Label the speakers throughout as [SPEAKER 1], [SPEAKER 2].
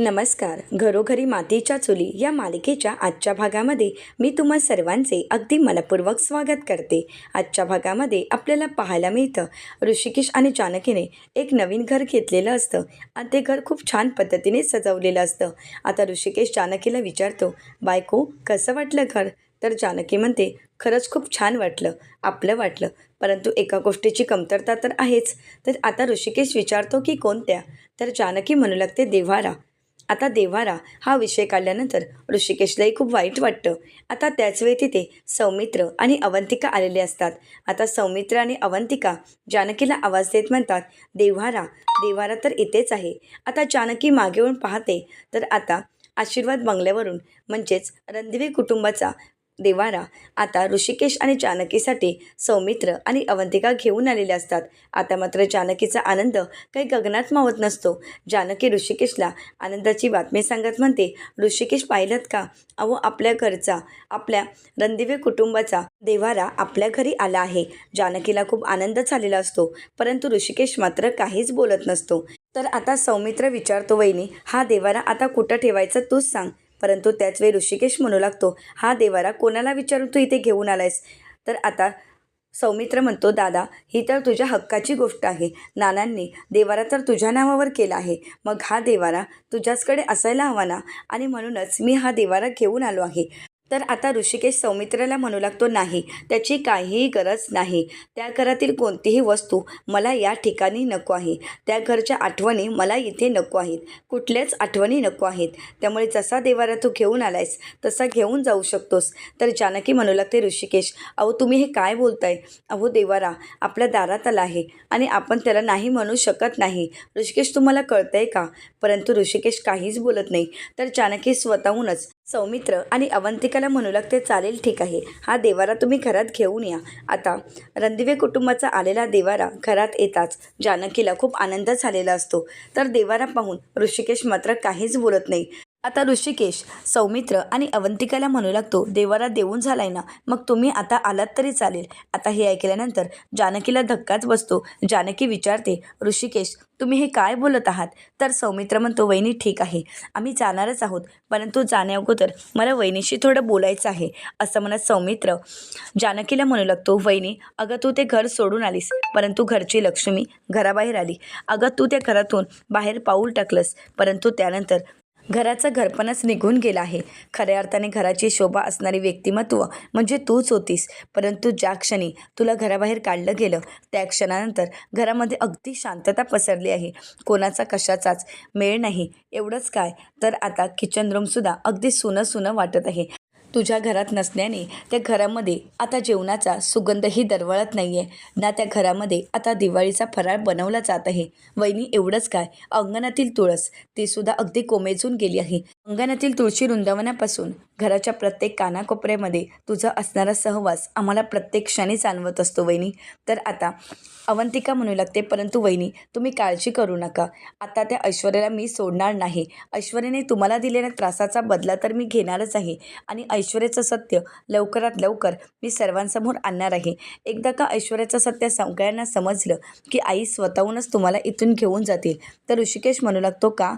[SPEAKER 1] नमस्कार. घरोघरी मातीच्या चुली या मालिकेच्या आजच्या भागामध्ये मी तुम्हा सर्वांचे अगदी मनपूर्वक स्वागत करते. आजच्या भागामध्ये आपल्याला पाहायला मिळतं ऋषिकेश आणि जानकीने एक नवीन घर घेतलेलं असतं आणि ते घर खूप छान पद्धतीने सजवलेलं असतं. आता ऋषिकेश जानकीला विचारतो बायको कसं वाटलं घर? तर जानकी म्हणते खरंच खूप छान वाटलं आपलं वाटलं परंतु एका गोष्टीची कमतरता तर आहेच. तर आता ऋषिकेश विचारतो की कोणत्या? तर जानकी म्हणू लागते देव्हारा. आता देव्हारा हा विषय काढल्यानंतर ऋषिकेशलाही खूप वाईट वाटतं. आता त्याचवेळी तिथे सौमित्र आणि अवंतिका आलेले असतात. आता सौमित्र आणि अवंतिका जानकीला आवाज देत म्हणतात देव्हारा देव्हारा तर इथेच आहे. आता जानकी मागे येऊन पाहते. तर आता आशीर्वाद बंगल्यावरून म्हणजेच रणदिवे कुटुंबाचा देवारा. आता ऋषिकेश आणि जानकीसाठी सौमित्र आणि अवंतिका घेऊन आलेले असतात. आता मात्र जानकीचा आनंद काही गगनात मावत नसतो. जानकी ऋषिकेशला आनंदाची बातमी सांगत म्हणते ऋषिकेश पाहिलात का? अहो आपल्या घरचा आपल्या रणदिवे कुटुंबाचा देवारा आपल्या घरी आला आहे. जानकीला खूप आनंद झालेला असतो परंतु ऋषिकेश मात्र काहीच बोलत नसतो. तर आता सौमित्र विचारतो वहिनी हा देवारा आता कुठं ठेवायचा तूच सांग. परंतु त्याच वेळी ऋषिकेश म्हणू लागतो हा देवारा कोणाला विचारून तू इथे घेऊन आलायस? तर आता सौमित्र म्हणतो दादा ही तर तुझ्या हक्काची गोष्ट आहे. नानांनी देवारा तर तुझ्या नावावर केला आहे. मग हा देवारा तुझ्याचकडे असायला हवा ना? आणि म्हणूनच मी हा देवारा घेऊन आलो आहे. तर आता ऋषिकेश सौमित्राला म्हणू लागतो नाही त्याची काहीही गरज नाही. त्या घरातील कोणतीही वस्तू मला या ठिकाणी नको आहे. त्या घरच्या आठवणी मला इथे नको आहेत. कुठल्याच आठवणी नको आहेत. त्यामुळे जसा देवारा तू घेऊन आलायस तसा घेऊन जाऊ शकतोस. तर जानकी म्हणू लागते ऋषिकेश अहो तुम्ही हे काय बोलताय? अहो देवारा आपल्या दारात आला आहे आणि आपण त्याला नाही म्हणू शकत नाही. ऋषिकेश तुम्हाला कळतंय का? परंतु ऋषिकेश काहीच बोलत नाही. तर जानकी स्वतःहूनच सौमित्र आणि अवंतिकाला म्हणू लागते चालेल ठीक आहे. हा देवारा तुम्ही घरात घेऊन या. आता रणदिवे कुटुंबाचा आलेला देवारा घरात येताच. जानकीला खूप आनंद झालेला असतो. तर देवारा पाहून ऋषिकेश मात्र काहीच बोलत नाही. आता ऋषिकेश सौमित्र आणि अवंतिकाला म्हणू लागतो देवाला देऊन झालाय ना मग तुम्ही आता आलात तरी चालेल आता हे ऐकल्यानंतर जानकीला धक्काच बसतो. जानकी विचारते ऋषिकेश तुम्ही हे काय बोलत आहात तर सौमित्र म्हणतो वहिनी ठीक आहे. आम्ही जाणारच आहोत परंतु जाण्याअगोदर मला वहिनीशी थोडं बोलायचं आहे असं म्हणत सौमित्र जानकीला म्हणू लागतो वहिनी अगं तू ते घर सोडून आलीस परंतु घरची लक्ष्मी घराबाहेर आली. अगं तू त्या घरातून बाहेर पाऊल टाकलंस परंतु त्यानंतर घराचं घरपणच निघून गेलं आहे. खऱ्या अर्थाने घराची शोभा असणारी व्यक्तिमत्व म्हणजे तूच होतीस. परंतु ज्या क्षणी तुला घराबाहेर काढलं गेलं त्या क्षणानंतर घरामध्ये अगदी शांतता पसरली आहे. कोणाचा कशाचाच मेळ नाही. एवढंच काय? तर आता किचन रूमसुद्धा अगदी सुनं सुनं वाटत आहे. तुझ्या घरात नसल्याने त्या घरामध्ये आता जेवणाचा सुगंधही दरवळत नाही आहे ना त्या घरामध्ये आता दिवाळीचा फराळ बनवला जात आहे. वहिनी एवढंच काय? अंगणातील तुळस. ती सुद्धा अगदी कोमेजून गेली आहे. अंगणातील तुळशी वृंदावनापासून घराच्या प्रत्येक कानाकोपऱ्यामध्ये तुझा असणारा सहवास आम्हाला प्रत्येक क्षणी जाणवत असतो वहिनी. तर आता अवंतिका म्हणू लागते परंतु वहिनी तुम्ही काळजी करू नका. आता त्या ऐश्वर्याला मी सोडणार नाही. ऐश्वर्याने तुम्हाला दिलेल्या त्रासाचा बदला तर मी घेणारच आहे. आणि ऐश्वर्याचं सत्य लवकरात लवकर मी सर्वांसमोर आणणार आहे. एकदा का ऐश्वर्याचं सत्य सगळ्यांना समजलं की आई स्वतःहूनच तुम्हाला इथून घेऊन जातील तर ऋषिकेश म्हणू लागतो का?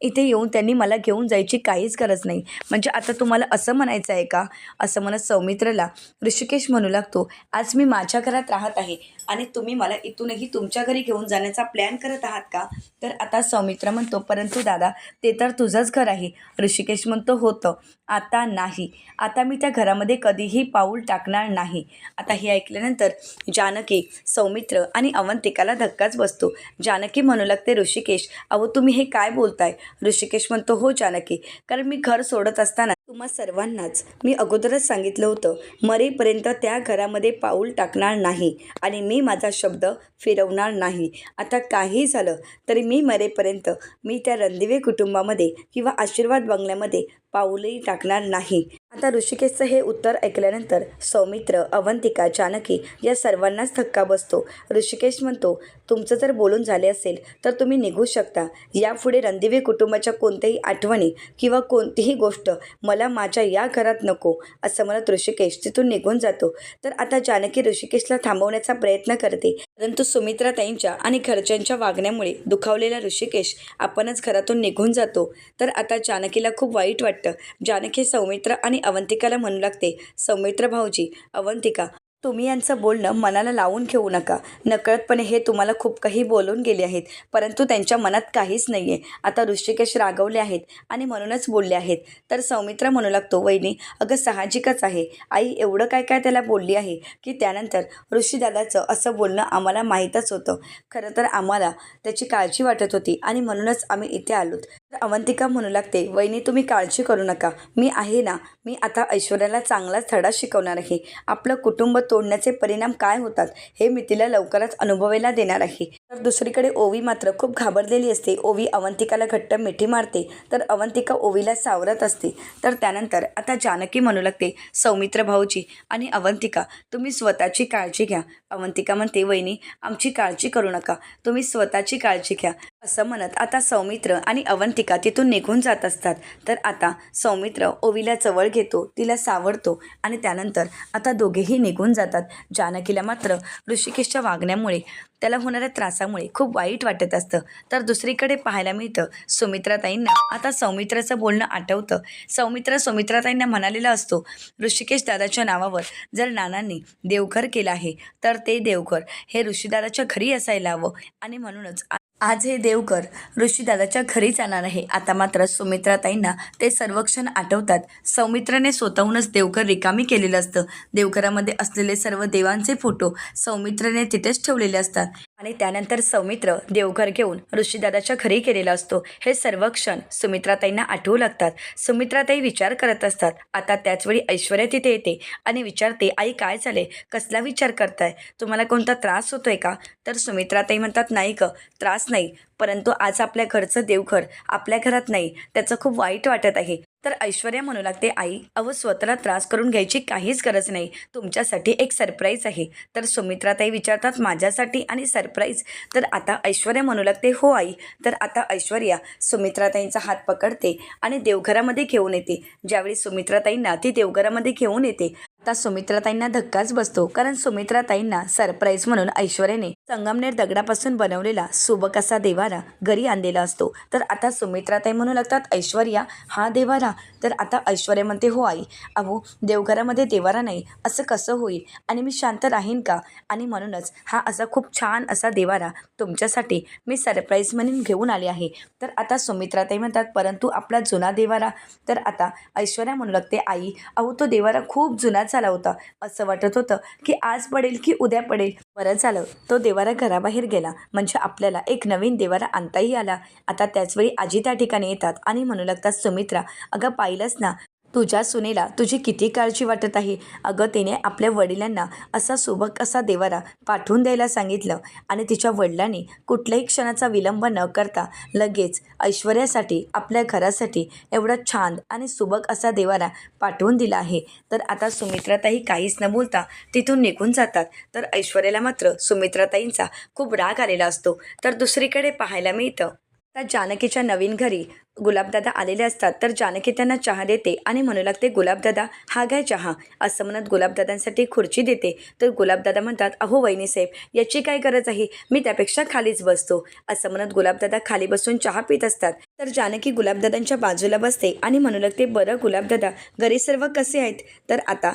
[SPEAKER 1] इथे येऊन त्यांनी मला घेऊन जायची काहीच गरज नाही. म्हणजे आता तुम्हाला असं म्हणायचं आहे का? असं म्हणत सौमित्रला ऋषिकेश म्हणू लागतो आज मी माझ्या घरात राहत आहे. आणि तुम्ही मला इथूनही तुमच्या घरी घेऊन जाण्याचा प्लॅन करत आहात का? तर आता सौमित्र म्हणतो परंतु दादा ते तर तुझंच घर आहे. ऋषिकेश म्हणतो होतं. आता नाही. आता मी त्या घरामध्ये कधीही पाऊल टाकणार नाही. आता हे ऐकल्यानंतर जानकी सौमित्र आणि अवंतिकाला धक्काच बसतो. जानकी म्हणू लागते ऋषिकेश अहो तुम्ही हे काय बोलताय? ऋषिकेश म्हणतो हो जानकी. कारण मी घर सोडत असताना तुम्हा सर्वांनाच मी अगोदरच सांगितलं होतं मरेपर्यंत त्या घरामध्ये पाऊल टाकणार नाही आणि मी माझा शब्द फिरवणार नाही. आता काही झालं तरी मी मरेपर्यंत मी त्या रणदिवे कुटुंबामध्ये किंवा आशीर्वाद बंगल्यामध्ये पाऊलही टाकणार नाही. आता ऋषिकेशचं हे उत्तर ऐकल्यानंतर सौमित्र अवंतिका जानकी या सर्वांनाच धक्का बसतो. ऋषिकेश म्हणतो तुमचं जर बोलून झाले असेल तर तुम्ही निघू शकता. यापुढे रणदिवे कुटुंबाच्या कोणत्याही आठवणी किंवा कोणतीही गोष्ट मला मला माझ्या या घरात नको असं म्हणत ऋषिकेश तिथून निघून जातो. तर आता जानकी ऋषिकेशला थांबवण्याचा प्रयत्न करते. परंतु सुमित्राताईंच्या आणि घरच्यांच्या वागण्यामुळे दुखावलेला ऋषिकेश आपणच घरातून निघून जातो. तर आता जानकीला खूप वाईट वाटतं. जानकी सौमित्र आणि अवंतिकाला म्हणू लागते सौमित्र भाऊजी अवंतिका तुम्ही यांचं बोलणं मनाला लावून घेऊ नका. नकळतपणे हे तुम्हाला खूप काही बोलून गेले आहेत. परंतु त्यांच्या मनात काहीच नाही आहे आता ऋषिकेश रागवले आहेत आणि म्हणूनच बोलले आहेत. तर सौमित्र म्हणू लागतो वहिनी अगं साहजिकच आहे. आई एवढं काय काय त्याला बोलली आहे की त्यानंतर ऋषीदादाचं असं बोलणं आम्हाला माहीतच होतं. खरं तर आम्हाला त्याची काळजी वाटत होती आणि म्हणूनच आम्ही इथे आलोत. तर अवंतिका म्हणू लागते वहिनी तुम्ही काळजी करू नका. मी आहे ना मी आता ऐश्वर्याला चांगलाच धडा शिकवणार आहे. आपलं कुटुंब तोडण्याचे परिणाम काय होतात हे मी तिला लवकरच अनुभवायला देणार आहे. तर दुसरीकडे ओवी मात्र खूप घाबरलेली असते. ओवी अवंतिकाला घट्ट मिठी मारते तर अवंतिका ओवीला सावरत असते. तर त्यानंतर आता जानकी म्हणू लागते सौमित्र भाऊजी आणि अवंतिका तुम्ही स्वतःची काळजी घ्या. अवंतिका म्हणते वहिनी आमची काळजी करू नका. तुम्ही स्वतःची काळजी घ्या. असं म्हणत आता सौमित्र आणि अवंतिका तिथून निघून जात असतात. तर आता सौमित्र ओवीला जवळ घेतो तिला सावरतो आणि त्यानंतर आता दोघेही निघून जातात. जानकीला मात्र ऋषिकेशच्या वागण्यामुळे त्याला होणाऱ्या त्रासामुळे खूप वाईट वाटत असतं. तर दुसरीकडे पाहायला मिळतं सुमित्राताईंना आता सौमित्राचं बोलणं आठवतं. सौमित्र सुमित्राताईंना म्हणालेला असतो ऋषिकेश दादाच्या नावावर जर नानांनी देवघर केलं आहे तर ते देवघर. हे ऋषीदादाच्या घरी असायला हवं. आणि म्हणूनच आज हे देवघर ऋषीदादाच्या घरी जाणार आहे. आता मात्र सुमित्राताईंना ते सर्वक्षण आठवतात. सौमित्राने स्वतःहूनच देवघर रिकामी केलेलं असतं. देवघरामध्ये असलेले सर्व देवांचे फोटो सौमित्राने तिथेच ठेवलेले असतात. आणि त्यानंतर सौमित्र देवघर घेऊन ऋषीदादाच्या घरी गेलेला असतो. हे सर्व क्षण सुमित्राताईंना आठवू लागतात. सुमित्राताई विचार करत असतात. आता त्याचवेळी ऐश्वर्या तिथे येते आणि विचारते आई काय झाले कसला विचार करताय? तुम्हाला कोणता त्रास होतोय का? तर सुमित्राताई म्हणतात नाही ग त्रास नाही परंतु आज आपल्या घरचं देवघर आपल्या घरात नाही त्याचं खूप वाईट वाटत आहे. तर ऐश्वर्या म्हणू लागते आई अव स्वतःला त्रास करून घ्यायची काहीच गरज नाही. तुमच्यासाठी एक सरप्राईज आहे. तर सुमित्राताई विचारतात माझ्यासाठी आणि सरप्राईज तर आता ऐश्वर्या म्हणू लागते हो आई. तर आता ऐश्वर्या सुमित्राताईंचा हात पकडते आणि देवघरामध्ये घेऊन येते. ज्यावेळी सुमित्राताईंना ती देवघरामध्ये घेऊन येते आता सुमित्राताईंना धक्काच बसतो कारण सुमित्राताईंना सरप्राईज म्हणून ऐश्वर्याने संगमनेर दगडापासून बनवलेला सुबक असा देवारा घरी आणलेला असतो. तर आता सुमित्राताई म्हणू लागतात ऐश्वर्या हा देवारा? तर आता ऐश्वर्या म्हणते हो आई अहो देवघरामध्ये देवारा नाही असं कसं होईल? आणि मी शांत राहीन का? आणि म्हणूनच हा असा खूप छान असा देवारा तुमच्यासाठी मी सरप्राईज म्हणून घेऊन आले आहे. तर आता सुमित्राताई म्हणतात परंतु आपला जुना देवारा? तर आता ऐश्वर्या म्हणू लागते आई अहो तो देवारा खूप जुना झाला होता. असं वाटत होतं की आज पडेल की उद्या पडेल. बरं झालं. तो देवारा घराबाहेर गेला. म्हणजे आपल्याला एक नवीन देवारा आणताही आला. आता त्याचवेळी आजी त्या ठिकाणी येतात आणि म्हणू लागतात सुमित्रा अगं पाहिलंच ना तुझ्या सुनेला तुझी किती काळजी वाटत आहे? अगं तिने आपल्या वडिलांना असा सुबक असा देवारा पाठवून द्यायला सांगितलं आणि तिच्या वडिलांनी कुठल्याही क्षणाचा विलंब न करता लगेच ऐश्वर्यासाठी आपल्या घरासाठी एवढा छान आणि सुबक असा देवारा पाठवून दिला आहे. तर आता सुमित्राताई काहीच न बोलता तिथून निघून जातात. तर ऐश्वर्याला मात्र सुमित्राताईंचा खूप राग आलेला असतो. तर दुसरीकडे पाहायला मिळतं. तर जानकीच्या नवीन घरी गुलाबदादा आलेले असतात तर जानकी त्यांना चहा देते आणि म्हणू लागते गुलाबदादा हा घ्या चहा. असं म्हणत गुलाबदादांसाठी खुर्ची देते. तर गुलाबदादा म्हणतात अहो वहिनीसाहेब याची काय गरज आहे? मी त्यापेक्षा खालीच बसतो. असं म्हणत गुलाबदादा खाली बसून चहा पित असतात. तर जानकी गुलाबदादांच्या बाजूला बसते आणि म्हणू लागते बरं गुलाबदादा घरी सर्व कसे आहेत? तर आता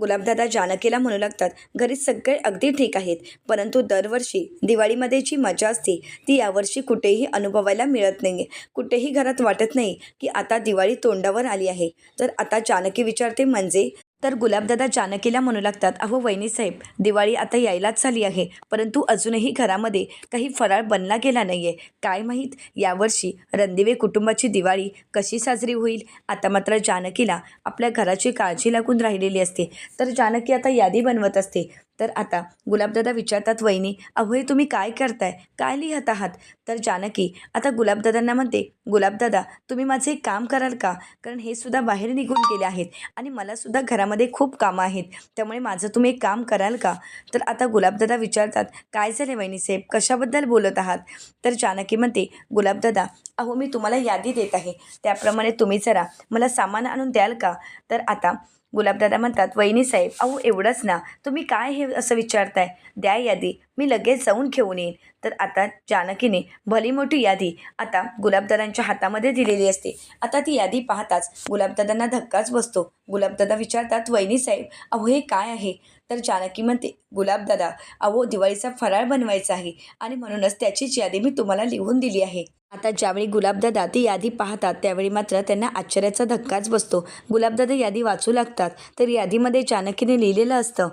[SPEAKER 1] गुलाबदादा जानकीला म्हणू लागतात घरी सगळे अगदी ठीक आहेत परंतु दरवर्षी दिवाळीमध्ये जी मजा असते ती यावर्षी कुठेही अनुभवायला मिळत नाही आहे कुठेही घरात वाटत नाही की आता दिवाळी तोंडावर आली आहे. तर आता जानकी विचारते म्हणजे? तर गुलाबदादा जानकीला म्हणू लागतात अहो वहिनीसाहेब दिवाळी आता यायलाच झाली आहे. परंतु अजूनही घरामध्ये काही फराळ बनला गेला नाही आहे काय माहीत यावर्षी रणदिवे कुटुंबाची दिवाळी कशी साजरी होईल? आता मात्र जानकीला आपल्या घराची काळजी लागून राहिलेली असते. तर जानकी आता यादी बनवत असते. तर आता गुलाबदादा विचारतात वहिनी अहो हे तुम्ही काय करताय? काय लिहत आहात? तर जानकी आता गुलाबदादांना म्हणते गुलाबदादा तुम्ही माझे एक काम कराल का? कारण हे सुद्धा बाहेर निघून गेले आहेत आणि मला सुद्धा घरामध्ये खूप कामं आहेत त्यामुळे माझं तुम्ही एक काम कराल का? तर आता गुलाबदादा विचारतात काय झाले वहिनी साहेब? कशाबद्दल बोलत आहात? तर जानकी म्हणते गुलाबदादा अहो मी तुम्हाला यादी देत आहे. त्याप्रमाणे तुम्ही जरा मला सामान आणून द्याल का? तर आता गुलाबदादा म्हणतात वहिनी साहेब अहो एवढंच ना. तुम्ही काय हे असं विचारताय? द्या यादी. मी लगेच जाऊन घेऊन येईन. तर आता जानकीने भली मोठी यादी आता गुलाबदादांच्या हातामध्ये दिलेली असते. आता ती यादी पाहताच गुलाबदादांना धक्काच बसतो. गुलाबदादा विचारतात वहिनी साहेब अहो हे काय आहे? तर जानकी म्हणते गुलाबदादा अहो दिवाळीचा फराळ बनवायचा आहे आणि म्हणूनच त्याचीच यादी मी तुम्हाला लिहून दिली आहे. आता ज्यावेळी गुलाबदादा ती यादी पाहतात त्यावेळी मात्र त्यांना आश्चर्याचा धक्काच बसतो. गुलाबदादा यादी वाचू लागतात तर यादीमध्ये जानकीने लिहिलेलं असतं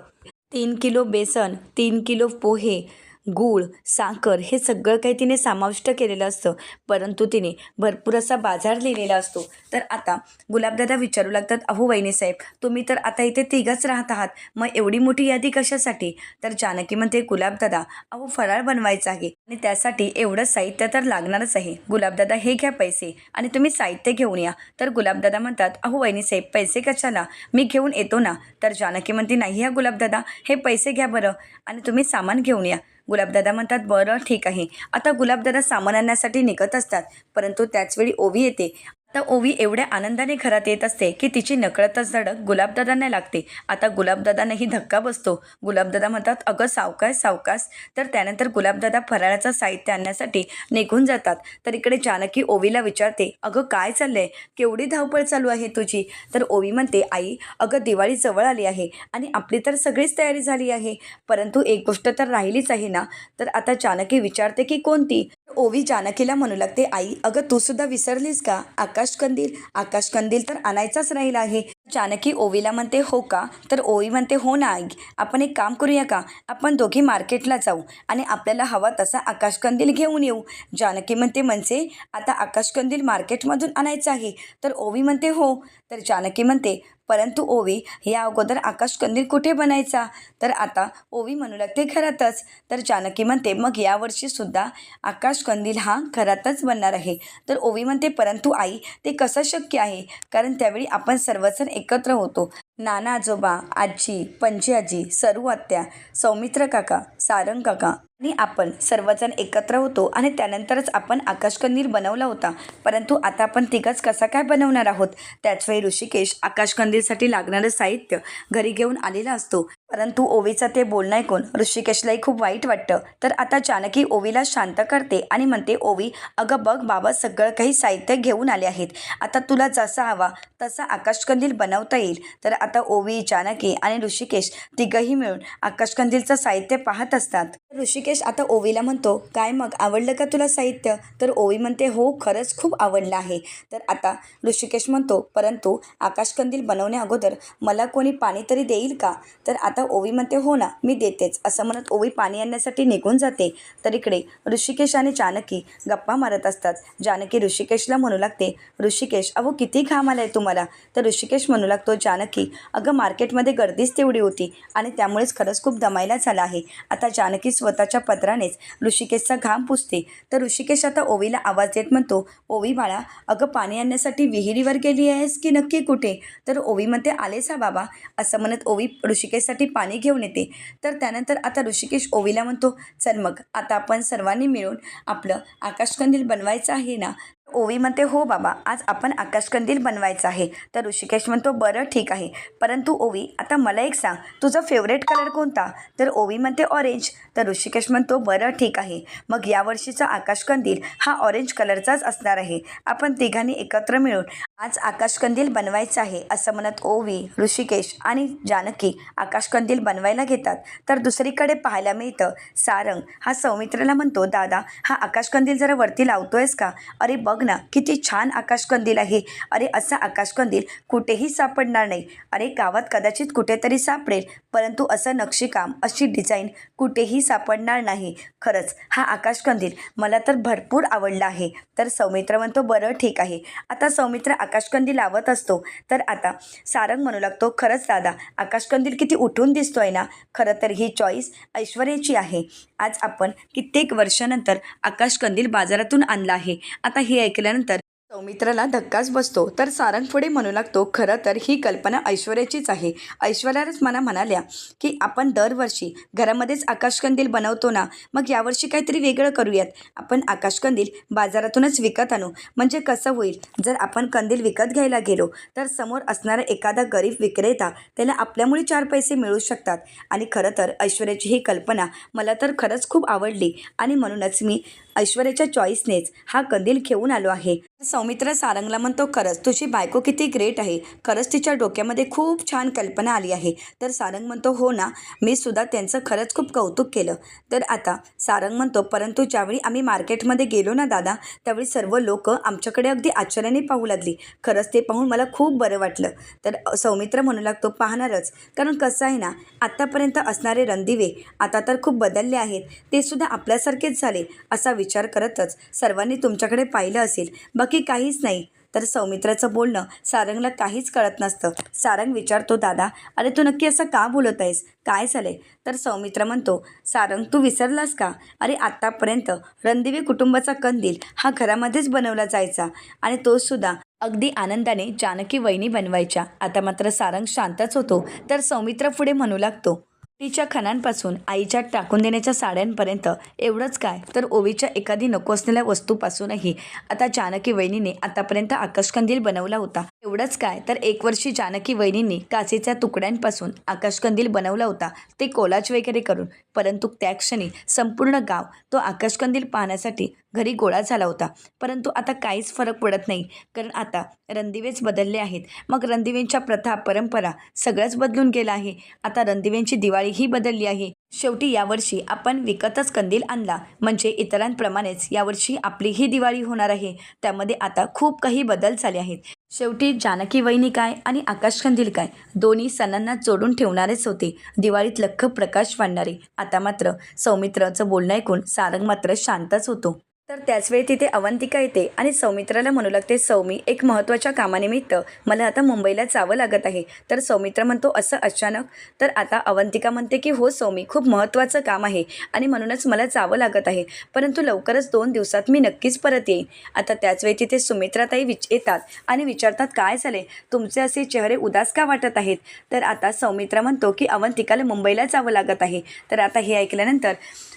[SPEAKER 1] तीन किलो बेसन तीन किलो पोहे गूळ साखर हे सगळं काही तिने समाविष्ट केलेलं असतं. परंतु तिने भरपूर असा बाजार लिहिलेला असतो. तर आता गुलाबदादा विचारू लागतात अहो वहिनीसाहेब तुम्ही तर आता इथे तिघच राहत आहात. मग एवढी मोठी यादी कशासाठी? तर जानकी म्हणते गुलाबदादा अहो फराळ बनवायचा आहे आणि त्यासाठी एवढं साहित्य तर लागणारच आहे. गुलाबदादा हे घ्या पैसे आणि तुम्ही साहित्य घेऊन या. तर गुलाबदादा म्हणतात अहो वहिनीसाहेब पैसे कशाला? मी घेऊन येतो ना. तर जानकी म्हणते नाही ह्या गुलाबदादा हे पैसे घ्या बरं आणि तुम्ही सामान घेऊन या. गुलाबदादा म्हणतात बरं ठीक आहे. आता गुलाबदादा सामान आणण्यासाठी निघत असतात परंतु त्याचवेळी ओवी येते. तर ओवी एवढ्या आनंदाने घरात येत असते की तिची नकळतच धडक गुलाबदादांना लागते. आता गुलाबदादांनाही धक्का बसतो. गुलाबदादा म्हणतात अगं सावकाश सावकाश. तर त्यानंतर गुलाबदादा फराळाचं साहित्य आणण्यासाठी निघून जातात. तर इकडे जानकी ओवीला विचारते अगं काय चाललंय? केवढी धावपळ चालू आहे तुझी? तर ओवी म्हणते आई अगं दिवाळी जवळ आली आहे आणि आपली तर सगळीच तयारी झाली आहे. परंतु एक गोष्ट तर राहिलीच आहे ना? तर आता जानकी विचारते की कोणती? ओवी जानकीला म्हणू लागते आई अगं तू सुद्धा विसरलीस का? आकाशकंदील आकाशकंदील तर आणायचाच राहिला आहे. जानकी ओवीला म्हणते हो का? तर ओवी म्हणते हो ना आई. आपण एक काम करूया का? आपण दोघी मार्केटला जाऊ आणि आपल्याला हवा तसा आकाशकंदील घेऊन येऊ. जानकी म्हणते म्हणजे आता आकाशकंदील मार्केटमधून आणायचं आहे. तर ओवी म्हणते हो. तर जानकी म्हणते परंतु ओवी या अगोदर आकाशकंदील कुठे बनायचा? तर आता ओवी म्हणू लागते घरातच. तर जानकी म्हणते मग यावर्षीसुद्धा आकाशकंदील हा घरातच बनणार आहे. तर ओवी म्हणते परंतु आई ते कसं शक्य आहे? कारण त्यावेळी आपण सर्वजण एकत्र होतो. नाना आजोबा आजी पणजी आजी सरू आत्या सौमित्र काका सारंग काका आणि आपण सर्वजण एकत्र होतो आणि त्यानंतरच आपण आकाशकंदील बनवला होता. परंतु आता आपण तिघंच कसा काय बनवणार आहोत? त्याचवेळी ऋषिकेश आकाशकंदीलसाठी लागणारं साहित्य घरी घेऊन आलेला असतो. परंतु ओवीचं ते बोलणं ऐकून ऋषिकेशलाही खूप वाईट वाटतं. तर आता जानकी ओवीला शांत करते आणि म्हणते ओवी अगं बघ बाबा सगळं काही साहित्य घेऊन आले आहेत. आता तुला जसा हवा तसा आकाशकंदील बनवता येईल. तर आता ओवी जानकी आणि ऋषिकेश तिघही मिळून आकाशकंदीलचं साहित्य पाहत असतात. ऋषिकेश आता ओवीला म्हणतो काय मग आवडलं का तुला साहित्य? तर ओवी म्हणते हो खरंच खूप आवडलं आहे. तर आता ऋषिकेश म्हणतो परंतु आकाशकंदील बनवण्या अगोदर मला कोणी पाणी तरी देईल का? तर आता ओवी म्हणते हो ना मी देतेच. असं म्हणत ओवी पाणी आणण्यासाठी निघून जाते. तर इकडे ऋषिकेश आणि जानकी गप्पा मारत असतात. जानकी ऋषिकेशला म्हणू लागते ऋषिकेश अहो किती घाम आलाय तुम्हाला? तर ऋषिकेश म्हणू लागतो जानकी अगं मार्केटमध्ये गर्दीच तेवढी होती आणि त्यामुळेच खरंच खूप दमायला झाला आहे. आता जानकी स्वतःच्या पत्रानेच ऋषिकेशचा घाम पुसते. तर ऋषिकेश आता ओवीला आवाज देत म्हणतो ओवी बाळा अगं पाणी आणण्यासाठी विहिरीवर गेली आहेस की नक्की कुठे? तर ओवी म्हणते आलेच हा बाबा. असं म्हणत ओवी ऋषिकेशसाठी पाणी घेऊन येते. तर त्यानंतर आता ऋषिकेश ओवीला म्हणतो चल मग आता आपण सर्वांनी मिळून आपलं आकाशकंदील बनवायचं आहे ना? ओवी म्हणते हो बाबा आज आपण आकाशकंदील बनवायचं आहे. तर ऋषिकेश म्हणतो बरं ठीक आहे. परंतु ओवी आता मला एक सांग. तुझा फेवरेट कलर कोणता? तर ओवी म्हणते ऑरेंज तर ऋषिकेश म्हणतो बरं ठीक आहे. मग यावर्षीचा आकाशकंदील हा ऑरेंज कलरचाच असणार आहे. आपण तिघांनी एकत्र मिळून आज आकाशकंदील बनवायचं आहे असं म्हणत ओवी ऋषिकेश आणि जानकी आकाशकंदील बनवायला घेतात. तर दुसरीकडे पाहायला मिळतं सारंग हा सौमित्राला म्हणतो दादा हा आकाशकंदील जरा वरती लावतोयस का? अरे बघ ना किती छान आकाशकंदील आहे. अरे असा आकाशकंदील कुठेही सापडणार नाही. अरे गावात कदाचित कुठेतरी सापडेल परंतु असं नक्षीकाम अशी डिझाईन कुठेही सापडणार नाही. खरंच हा आकाशकंदील मला तर भरपूर आवडला आहे. तर सौमित्र म्हणतो बरं ठीक आहे. आता सौमित्र आकाशकंदील लावत असतो. तर आता सारंग म्हणू लागतो खरंच दादा आकाशकंदील किती उठून दिसतोय ना? खरं तर ही चॉईस ऐश्वर्याची आहे. आज आपण कित्येक वर्षानंतर आकाशकंदील बाजारातून आणला आहे. आता हे ऐकल्यानंतर सौमित्राला धक्काच बसतो. तर सारंग पुढे म्हणू लागतो खरं तर ही कल्पना ऐश्वर्याचीच आहे. ऐश्वर्याच मला म्हणाल्या की आपण दरवर्षी घरामध्येच आकाशकंदील बनवतो ना मग यावर्षी काहीतरी वेगळं करूयात. आपण आकाशकंदील बाजारातूनच विकत आणू. म्हणजे कसं होईल? जर आपण कंदील विकत घ्यायला गेलो तर समोर असणारा एखादा गरीब विक्रेता त्याला आपल्यामुळे चार पैसे मिळू शकतात. आणि खरं तर ऐश्वर्याची ही कल्पना मला तर खरंच खूप आवडली. आणि म्हणूनच मी ऐश्वर्याच्या चॉईसनेच हा कंदील घेऊन आलो आहे. सौमित्र सारंगला म्हणतो खरंच तुझी बायको किती ग्रेट आहे. खरंच तिच्या डोक्यामध्ये खूप छान कल्पना आली आहे. तर सारंग म्हणतो हो ना मी सुद्धा त्यांचं खरंच खूप कौतुक केलं. तर आता सारंग म्हणतो परंतु ज्यावेळी आम्ही मार्केटमध्ये गेलो ना दादा त्यावेळी सर्व लोक आमच्याकडे अगदी आश्चर्याने पाहू लागली. खरंच ते पाहून मला खूप बरं वाटलं. तर सौमित्र म्हणू लागतो पाहणारच. कारण कसं आहे ना आत्तापर्यंत असणारे रणदिवे आता तर खूप बदलले आहेत. ते सुद्धा आपल्यासारखेच झाले असा विचार करतच सर्वांनी तुमच्याकडे पाहिलं असेल. बाकी काहीच नाही. तर सौमित्राचं बोलणं सारंगला काहीच कळत नसतं. सारंग विचारतो दादा अरे तू नक्की असं का बोलत आहेस? काय झालंय? तर सौमित्र म्हणतो सारंग तू विसरलास का? अरे आत्तापर्यंत रणदिवे कुटुंबाचा कंदील हा घरामध्येच बनवला जायचा. आणि तोसुद्धा अगदी आनंदाने जानकी वहिनी बनवायच्या. आता मात्र सारंग शांतच होतो. तर सौमित्र पुढे म्हणू लागतो तिच्या खणांपासून आईच्या टाकून देण्याच्या साड्यांपर्यंत एवढंच काय? तर ओवीच्या एखादी नको असलेल्या वस्तूपासूनही. आता जानकी वहिनीने आतापर्यंत आकाशकंदील बनवला होता. एवढंच काय? तर एक वर्षी जानकी वहिनींनी काचेच्या तुकड्यांपासून आकाशकंदील बनवला होता. ते कोलाज वगैरे करून. परंतु त्या क्षणी संपूर्ण गाव तो आकाशकंदील पाहण्यासाठी घरी गोळा झाला होता. परंतु आता काहीच फरक पडत नाही. कारण आता रणदिवेच बदलले आहेत. मग रणदिवेंच्या प्रथा परंपरा सगळंच बदलून गेलं आहे. आता रणदिवेंची दिवाळीही बदलली आहे. शेवटी यावर्षी आपण विकतच कंदील आणला. म्हणजे इतरांप्रमाणेच यावर्षी आपलीही दिवाळी होणार आहे. त्यामध्ये आता खूप काही बदल झाले आहेत. शेवटी जानकी वहिनी काय आणि आकाशकंदील काय? दोन्ही सणांना जोडून ठेवणारेच होते. दिवाळीत लख प्रकाश वाढणारे. आता मात्र सौमित्राचं बोलणं ऐकून सारंग मात्र शांतच होतो. तर त्याचवेळी तिथे अवंतिका येते आणि सौमित्राला म्हणू लागते सौमी एक महत्त्वाच्या कामानिमित्त मला आता मुंबईला जावं लागत आहे. तर सौमित्र म्हणतो असं अचानक? तर आता अवंतिका म्हणते की हो सौमी खूप महत्त्वाचं काम आहे आणि म्हणूनच मला जावं लागत आहे. परंतु लवकरच दोन दिवसात मी नक्कीच परत येईन. आता त्याचवेळी तिथे सुमित्राताई विच येतात आणि विचारतात काय झाले तुमचे असे चेहरे उदास का वाटत आहेत? तर आता सौमित्रा म्हणतो की अवंतिकाला मुंबईला जावं लागत आहे. तर आता हे ऐकल्यानंतर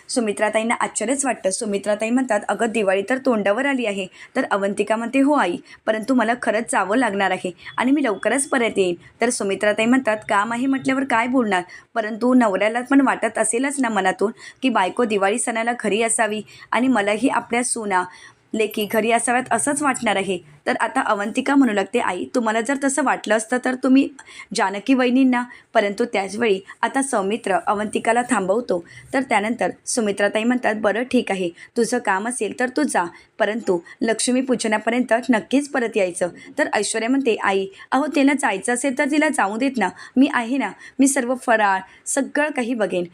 [SPEAKER 1] सुमित्राताईंना आश्चर्यच वाटतं. सुमित्राताई म्हणतात अगं दिवाळी तर तोंडावर आली आहे. तर अवंतिका म्हणते हो आई परंतु मला खरंच जावं लागणार आहे आणि मी लवकरच परत येईन. तर सुमित्राताई म्हणतात काम आहे म्हटल्यावर काय बोलणार? परंतु नवऱ्याला पण वाटत असेलच ना मनातून की बायको दिवाळी सणाला घरी असावी आणि मलाही आपल्या सुना लेकी घरी असाव्यात असंच वाटणार आहे. तर आता अवंतिका म्हणू लागते आई तुम्हाला जर तसं वाटलं असतं तर तुम्ही जानकी वहिनींना परंतु त्याचवेळी आता सौमित्र अवंतिकाला थांबवतो. तर त्यानंतर सुमित्राताई म्हणतात बरं ठीक आहे. तुझं काम असेल तर तू जा. परंतु लक्ष्मी पूजनापर्यंत नक्कीच परत यायचं तर ऐश्वर्या म्हणते आई अहो तिला जायचं असेल तर तिला जाऊ देत ना. मी आहे ना. मी सर्व फराळ सगळं काही बघेन.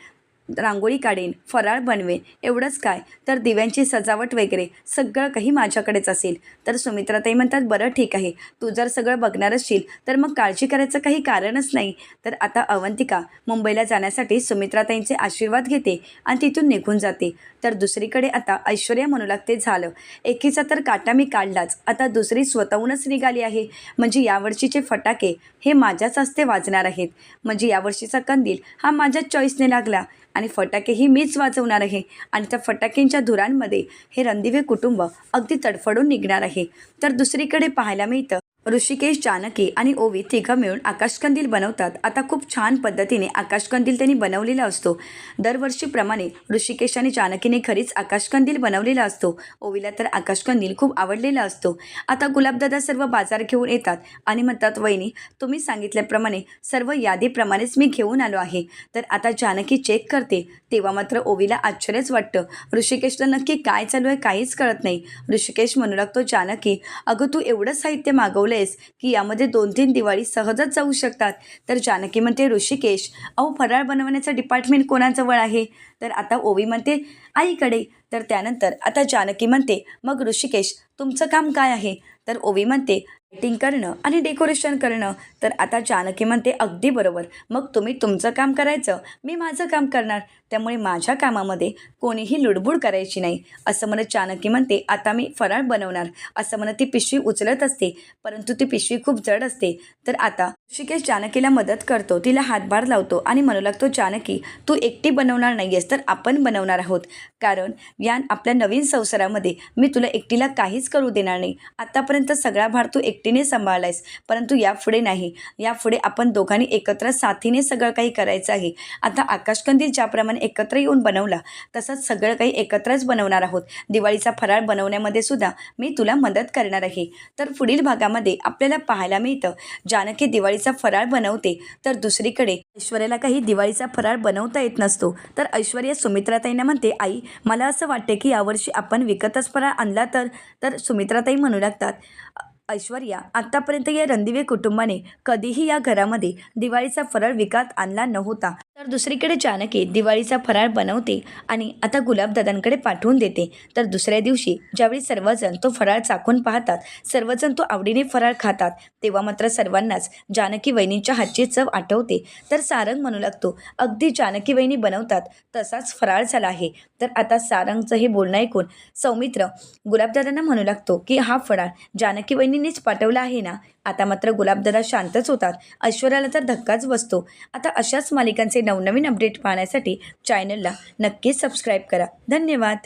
[SPEAKER 1] रांगोळी काढेन फराळ बनवेन एवढंच काय? तर दिव्यांची सजावट वगैरे सगळं काही माझ्याकडेच असेल. तर सुमित्राताई म्हणतात बरं ठीक आहे. तू जर सगळं बघणार असशील तर मग काळजी करायचं काही कारणच नाही. तर आता अवंतिका मुंबईला जाण्यासाठी सुमित्राताईंचे आशीर्वाद घेते आणि तिथून निघून जाते. तर दुसरीकडे आता ऐश्वर्या म्हणू लागते झालं. एकीचा तर काटा मी काढलाच. आता दुसरी स्वतःहूनच निघाली आहे. म्हणजे यावर्षीचे फटाके हे माझ्याच हस्ते वाजणार आहेत. म्हणजे यावर्षीचा कंदील हा माझ्याच चॉईसने लागला आणि फटाकेही मीच वाचवणार आहे. आणि त्या फटाक्यांच्या धुरांमध्ये हे रणदिवे कुटुंब अगदी तडफडून निघणार आहे. तर दुसरीकडे पाहायला मिळतं ऋषिकेश जानकी आणि ओवी तिघं मिळून आकाशकंदील बनवतात. आता खूप छान पद्धतीने आकाशकंदील त्यांनी बनवलेला असतो. दरवर्षीप्रमाणे ऋषिकेश आणि जानकीने घरीच आकाशकंदील बनवलेला असतो. ओवीला तर आकाशकंदील खूप आवडलेला असतो. आता गुलाबदादा सर्व बाजार घेऊन येतात आणि म्हणतात वहिनी तुम्ही सांगितल्याप्रमाणे सर्व यादीप्रमाणेच मी घेऊन आलो आहे. तर आता जानकी चेक करते. तेव्हा मात्र ओवीला आश्चर्यच वाटतं. ऋषिकेशला नक्की काय चालू आहे काहीच कळत नाही. ऋषिकेश म्हणू लागतो जानकी अगं तू एवढं साहित्य मागवलं ठरवलेस की यामध्ये दोन तीन दिवाळी सहजच जाऊ शकतात. तर जानकी म्हणते ऋषिकेश अहो फराळ बनवण्याचं डिपार्टमेंट कोणाजवळ आहे? तर आता ओवी म्हणते आईकडे. तर त्यानंतर आता जानकी म्हणते मग ऋषिकेश तुमचं काम काय आहे? तर ओवी म्हणते लाइटिंग करणं आणि डेकोरेशन करणं. तर आता जानकी म्हणते अगदी बरोबर. मग तुम्ही तुमचं काम करायचं मी माझं काम करणार. त्यामुळे माझ्या कामामध्ये कोणीही लुडबुड करायची नाही. असं म्हणत चाणक्य म्हणते आता मी फराळ बनवणार. असं म्हणत ती पिशवी उचलत असते परंतु ती पिशवी खूप जड असते. तर आता ऋषिकेश जानकीला मदत करतो तिला हातभार लावतो आणि म्हणू लागतो जानकी तू एकटी बनवणार नाही आहेस तर आपण बनवणार आहोत. कारण या आपल्या नवीन संसारामध्ये मी तुला एकटीला काहीच करू देणार नाही. आतापर्यंत सगळा भार तू एकटीने सांभाळलायस परंतु यापुढे नाही. यापुढे आपण दोघांनी एकत्र साथीने सगळं काही करायचं आहे. आता आकाशकंदील ज्याप्रमाणे एकत्र येऊन बनवला. तसंच सगळं काही एकत्रच बनवणार आहोत. दिवाळीचा फराळ बनवण्यामध्ये सुद्धा मी तुला मदत करणार आहे. तर पुढील भागामध्ये आपल्याला पाहायला मिळतं. जानकी दिवाळीचा फराळ बनवते तर दुसरीकडे ऐश्वर्याला काही दिवाळीचा फराळ बनवता येत नसतो. तर ऐश्वर्या सुमित्राताईंना म्हणते आई मला असं वाटते की यावर्षी आपण विकतच फराळ आणला तर तर सुमित्राताई म्हणू लागतात ऐश्वर्या आत्तापर्यंत या रणदिवे कुटुंबाने कधीही या घरामध्ये दिवाळीचा फराळ विकत आणला नव्हता. तर दुसरीकडे जानकी दिवाळीचा फराळ बनवते आणि आता गुलाबदादांकडे पाठवून देते. तर दुसऱ्या दिवशी ज्यावेळी सर्वजण तो फराळ चाकून पाहतात सर्वजण तो आवडीने फराळ खातात तेव्हा मात्र सर्वांनाच जानकी वहिनींच्या हातची चव आठवते. तर सारंग म्हणू लागतो अगदी जानकी वहिनी बनवतात तसाच फराळ झाला आहे तर आता सारंगचं हे बोलणं ऐकून सौमित्र गुलाबदादांना म्हणू लागतो की हा फराळ जानकी वहिनीनेच पाठवला आहे ना? आता मात्र गुलाबदादा शांतच होतात. ऐश्वर्याला तर धक्काच बसतो. आता अशाच मालिकांचे नवनवीन अपडेट पाहण्यासाठी चॅनलला नक्कीच सबस्क्राईब करा. धन्यवाद.